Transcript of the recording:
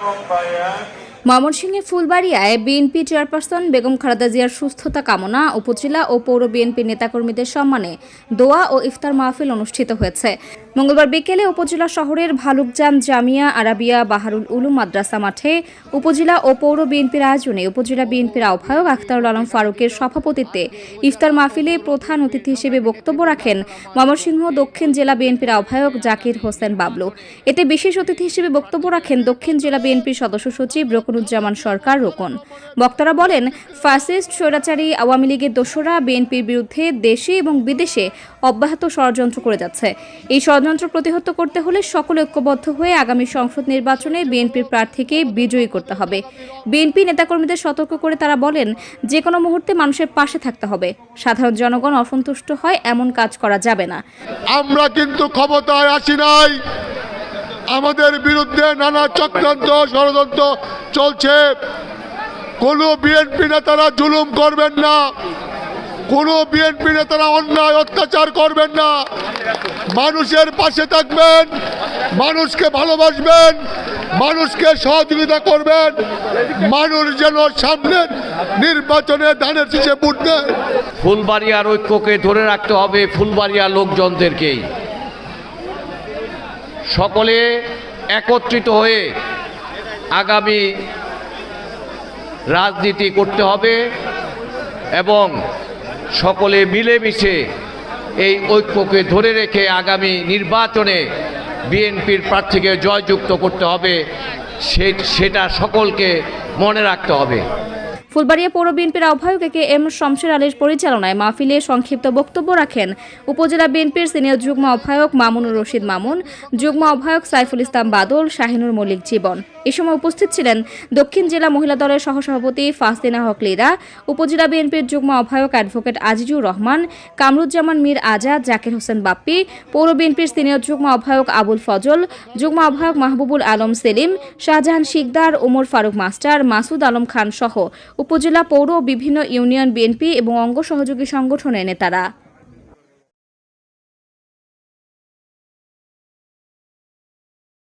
Kumbaya ময়মনসিংহে ফুলবাড়িয়ায় BNP chairperson Begum Khaleda জিয়ার সুস্থতা কামনা উপজেলা ও পৌর বিএনপি নেতাকর্মীদের সম্মানে দোয়া ও ইফতার মাহফিল অনুষ্ঠিত হয়েছে। মঙ্গলবার বিকেলে উপজেলা শহরের ভালুকজান জামিয়া আরাবিয়া বাহারুল উলুম মাদ্রাসা মাঠে উপজেলা ও পৌর বিএনপির আয়োজনে উপজেলা বিএনপির আহ্বায়ক আখতারুল আলম ফারুকের সভাপতিত্বে ইফতার মাহফিলে প্রধান অতিথি হিসেবে বক্তব্য রাখেন ময়মনসিংহ দক্ষিণ জেলা বিএনপির আহ্বায়ক জাকির হোসেন বাবলু। এতে বিশেষ অতিথি হিসেবে বক্তব্য রাখেন দক্ষিণ জেলা বিএনপির সদস্য সচিব রকনুজ্জামান সরকার রোকন। বক্তারা বলেন, ফাসিস্ট, স্বৈরাচারী, আওয়ামী লীগের দোসরা বিএনপির বিরুদ্ধে দেশে এবং বিদেশে অব্যাহত ষড়যন্ত্র করে যাচ্ছে। এই ষড়যন্ত্র প্রতিহত করতে হলে সকলে ঐক্যবদ্ধ হয়ে আগামী সংসদ নির্বাচনে বিএনপির প্রার্থীকে বিজয়ী করতে হবে। বিএনপি নেতাকর্মীদের সতর্ক করে তারা বলেন যে কোনো মুহূর্তে মানুষের পাশে থাকতে হবে। সাধারণ জনগণ অসন্তুষ্ট হয়, এমন কাজ করা যাবে না। আমরা কিন্তু ক্ষমতায় আসি নাই। আমাদের বিরুদ্ধে নানা চক্রান্ত, ষড়যন্ত্র চলছে। কোনো বিএনপি নেতারা জুলুম করবেন না। কোনো বিএনপি নেতারা অন্যায়, অত্যাচার করবেন না। মানুষের পাশে থাকবেন, মানুষকে ভালোবাসবেন, মানুষকে সহযোগিতা করবেন। মানুষ যেন সামনের নির্বাচনে ধানের শীষে ভোট ফুলবাড়িয়ার ঐক্যকে ধরে রাখতে হবে ফুলবাড়িয়ার লোকজনদেরকেই। সকলে একত্রিত হয়ে আগামী রাজনীতি করতে হবে এবং সকলে মিলেমিশে এই ঐক্যকে ধরে রেখে আগামী নির্বাচনে বিএনপির প্রার্থীকে জয়যুক্ত করতে হবে সেটা সকলকে মনে রাখতে হবে। ফুলবাড়িয়া পৌর বিএনপির আহ্বায়ক একে এম শমশের আলীর পরিচালনায় মাহফিলে সংক্ষিপ্ত বক্তব্য রাখেন উপজেলা বিএনপির সিনিয়র যুগ্ম আহ্বায়ক মামুনুর রশিদ মামুন, যুগ্ম আহ্বায়ক সাইফুল ইসলাম বাদল, শাহিনুর মল্লিক জীবন। এ সময় উপস্থিত ছিলেন দক্ষিণ জেলা মহিলা দলের সহসভাপতি ফাসদিনা হক লীরা, উপজেলা বিএনপির যুগ্ম আহ্বায়ক অ্যাডভোকেট আজিজুর রহমান, কামরুজ্জামান মীর আজাদ, জাকির হোসেন বাপ্পি, পৌর বিএনপির সিনিয়র যুগ্ম আহ্বায়ক আবুল ফজল, যুগ্ম আহ্বায়ক মাহবুবুল আলম সেলিম, শাহজাহান শিকদার, ওমর ফারুক মাস্টার, মাসুদ আলম খান সহ উপজেলা পৌর বিভিন্ন ইউনিয়ন বিএনপি এবং অঙ্গ সহযোগী সংগঠনের নেতারা।